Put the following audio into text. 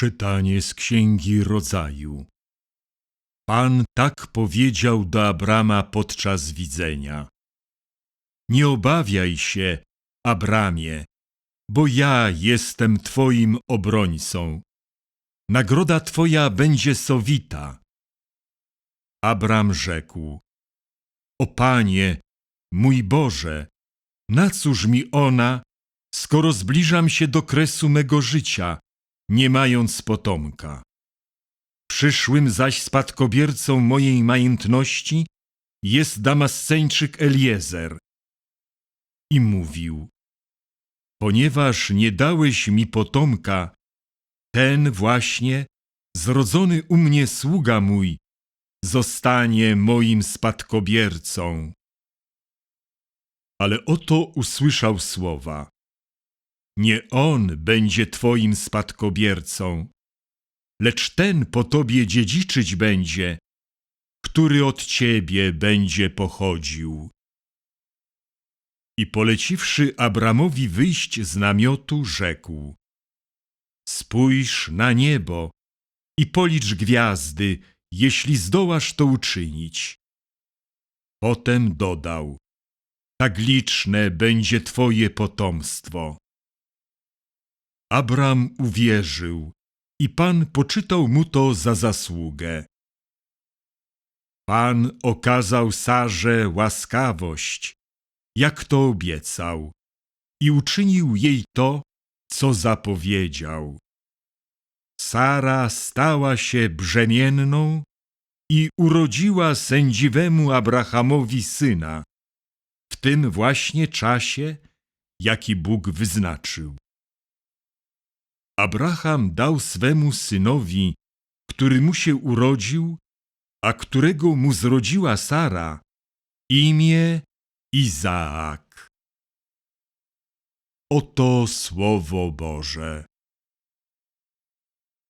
Czytanie z Księgi Rodzaju. Pan tak powiedział do Abrama podczas widzenia. Nie obawiaj się, Abramie, bo ja jestem Twoim obrońcą. Nagroda Twoja będzie sowita. Abram rzekł: O Panie, mój Boże, na cóż mi ona, skoro zbliżam się do kresu mego życia, nie mając potomka? Przyszłym zaś spadkobiercą mojej majętności jest Damasceńczyk Eliezer. I mówił, ponieważ nie dałeś mi potomka, ten właśnie, zrodzony u mnie sługa mój, zostanie moim spadkobiercą. Ale oto usłyszał słowa. Nie on będzie twoim spadkobiercą, lecz ten po tobie dziedziczyć będzie, który od ciebie będzie pochodził. I poleciwszy Abramowi wyjść z namiotu, rzekł: Spójrz na niebo i policz gwiazdy, jeśli zdołasz to uczynić. Potem dodał: Tak liczne będzie twoje potomstwo. Abram uwierzył i Pan poczytał mu to za zasługę. Pan okazał Sarze łaskawość, jak to obiecał, i uczynił jej to, co zapowiedział. Sara stała się brzemienną i urodziła sędziwemu Abrahamowi syna, w tym właśnie czasie, jaki Bóg wyznaczył. Abraham dał swemu synowi, który mu się urodził, a którego mu zrodziła Sara, imię Izaak. Oto Słowo Boże.